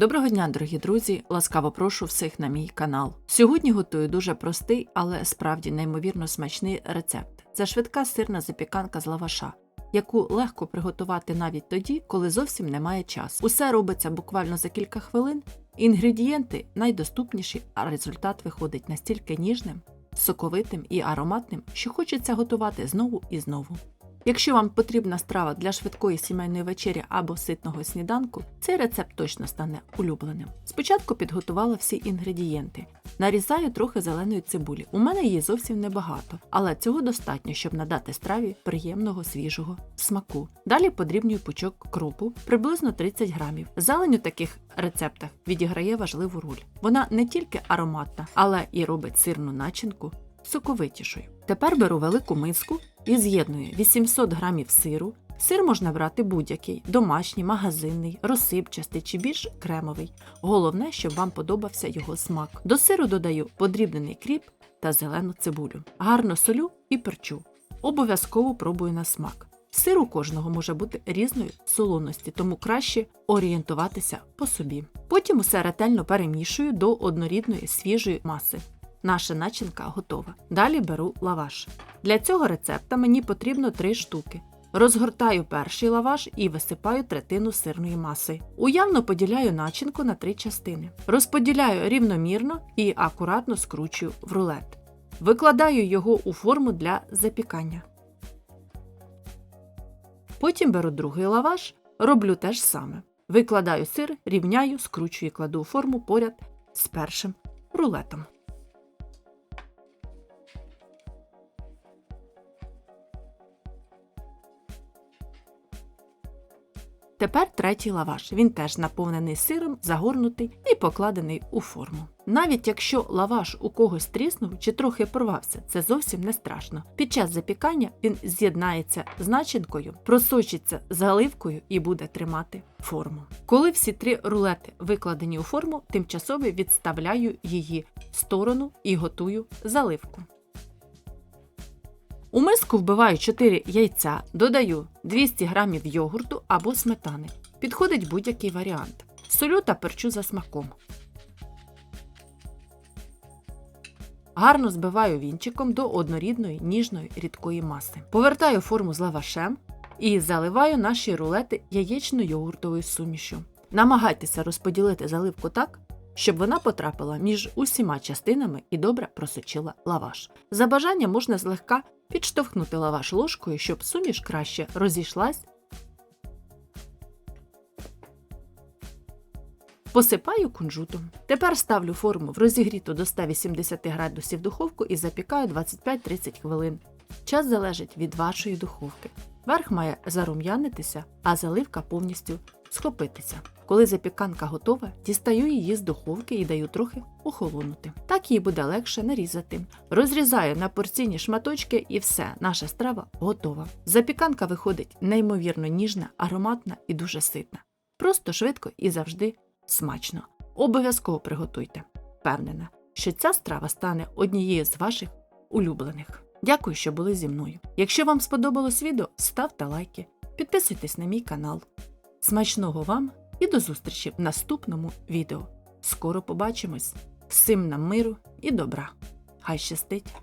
Доброго дня, дорогі друзі! Ласкаво прошу всіх на мій канал. Сьогодні готую дуже простий, але справді неймовірно смачний рецепт. Це швидка сирна запіканка з лаваша, яку легко приготувати навіть тоді, коли зовсім немає часу. Усе робиться буквально за кілька хвилин. Інгредієнти найдоступніші, а результат виходить настільки ніжним, соковитим і ароматним, що хочеться готувати знову і знову. Якщо вам потрібна страва для швидкої сімейної вечері або ситного сніданку, цей рецепт точно стане улюбленим. Спочатку підготувала всі інгредієнти. Нарізаю трохи зеленої цибулі. У мене її зовсім небагато, але цього достатньо, щоб надати страві приємного свіжого смаку. Далі подрібнюю пучок кропу, приблизно 30 грамів. Зелень у таких рецептах відіграє важливу роль. Вона не тільки ароматна, але і робить сирну начинку соковитішою. Тепер беру велику миску і з'єдную 800 грамів сиру. Сир можна брати будь-який домашній, магазинний, розсипчастий чи більш кремовий. Головне, щоб вам подобався його смак. До сиру додаю подрібнений кріп та зелену цибулю. Гарно солю і перчу. Обов'язково пробую на смак. Сир у кожного може бути різної солоності, тому краще орієнтуватися по собі. Потім усе ретельно перемішую до однорідної свіжої маси. Наша начинка готова. Далі беру лаваш. Для цього рецепта мені потрібно 3 штуки. Розгортаю перший лаваш і висипаю третину сирної маси. Уявно поділяю начинку на три частини. Розподіляю рівномірно і акуратно скручую в рулет. Викладаю його у форму для запікання. Потім беру другий лаваш, роблю те ж саме. Викладаю сир, рівняю, скручую і кладу у форму поряд з першим рулетом. Тепер третій лаваш. Він теж наповнений сиром, загорнутий і покладений у форму. Навіть якщо лаваш у когось тріснув чи трохи порвався, це зовсім не страшно. Під час запікання він з'єднається з начинкою, просочиться заливкою і буде тримати форму. Коли всі три рулети викладені у форму, тимчасово відставляю її в сторону і готую заливку. У миску вбиваю 4 яйця, додаю 200 г йогурту або сметани. Підходить будь-який варіант. Солю та перчу за смаком. Гарно збиваю вінчиком до однорідної ніжної рідкої маси. Повертаю форму з лавашем і заливаю наші рулети яєчно-йогуртовою сумішю. Намагайтеся розподілити заливку так, щоб вона потрапила між усіма частинами і добре просочила лаваш. За бажанням можна злегка підштовхнути лаваш ложкою, щоб суміш краще розійшлась. Посипаю кунжутом. Тепер ставлю форму в розігріту до 180 градусів духовку і запікаю 25-30 хвилин. Час залежить від вашої духовки. Верх має зарум'янитися, а заливка повністю схопитися. Коли запіканка готова, дістаю її з духовки і даю трохи охолонути. Так її буде легше нарізати. Розрізаю на порційні шматочки і все, наша страва готова. Запіканка виходить неймовірно ніжна, ароматна і дуже ситна. Просто швидко і завжди смачно. Обов'язково приготуйте. Впевнена, що ця страва стане однією з ваших улюблених. Дякую, що були зі мною. Якщо вам сподобалось відео, ставте лайки, підписуйтесь на мій канал. Смачного вам і до зустрічі в наступному відео. Скоро побачимось! Всім нам миру і добра! Хай щастить!